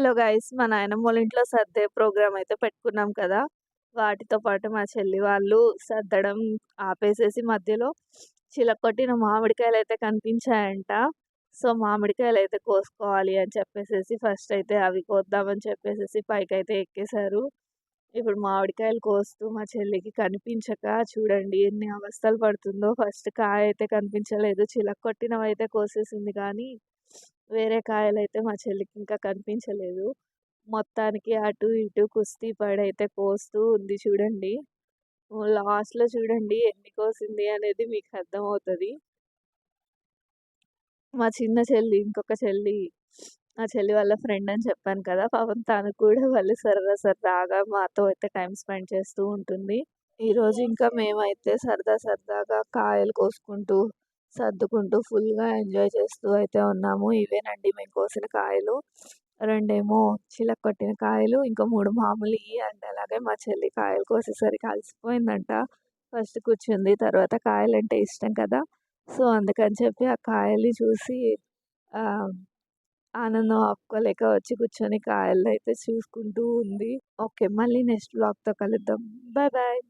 Hello guys మా నాయనమ్మ వాళ్ళ ఇంట్లో సర్దే ప్రోగ్రామ్ అయితే పెట్టుకున్నాం కదా. వాటితో పాటు మా చెల్లి వాళ్ళు సర్దడం ఆపేసేసి మధ్యలో చిలకొట్టిన మామిడికాయలు అయితే కనిపించాయంట. సో మామిడికాయలు అయితే కోసుకోవాలి అని చెప్పేసి ఫస్ట్ అయితే అవి కోద్దామని చెప్పేసి పైకి అయితే ఎక్కేశారు. ఇప్పుడు మామిడికాయలు కోస్తూ మా చెల్లికి కనిపించక చూడండి ఎన్ని అవస్థలు పడుతుందో. ఫస్ట్ కాయ అయితే కనిపించలేదు చిలకొట్టినవి అయితే కోసేసింది కానీ వేరే కాయలు అయితే మా చెల్లికి ఇంకా కనిపించలేదు. మొత్తానికి అటు ఇటు కుస్తీ పడైతే కోస్తూ ఉంది చూడండి. లాస్ట్లో చూడండి ఎన్ని కోసింది అనేది మీకు అర్థమవుతుంది. మా చిన్న చెల్లి ఇంకొక చెల్లి నా చెల్లి వాళ్ళ ఫ్రెండ్ అని చెప్పాను కదా! పాపం తను కూడా వాళ్ళు సరదా సరదాగా మాతో అయితే టైం స్పెండ్ చేస్తూ ఉంటుంది. ఈరోజు ఇంకా మేమైతే సరదా సరదాగా కాయలు కోసుకుంటూ సర్దుకుంటూ ఫుల్గా ఎంజాయ్ చేస్తూ అయితే ఉన్నాము. ఇవేనండి మేము కోసిన కాయలు. రెండేమో చిలక కొట్టిన కాయలు ఇంకా మూడు మామూలు అండ్ అలాగే మా చెల్లి కాయలు కోసేసరికి అలసిపోయిందంట. ఫస్ట్ కూర్చుంది తర్వాత కాయలు అంటే ఇష్టం కదా. సో అందుకని చెప్పి ఆ కాయలు చూసి ఆనందం ఆపుకోలేక వచ్చి కూర్చొని కాయలు అయితే చూసుకుంటూ ఉంది. ఓకే మళ్ళీ నెక్స్ట్ బ్లాగ్తో కలుద్దాం. Bye bye.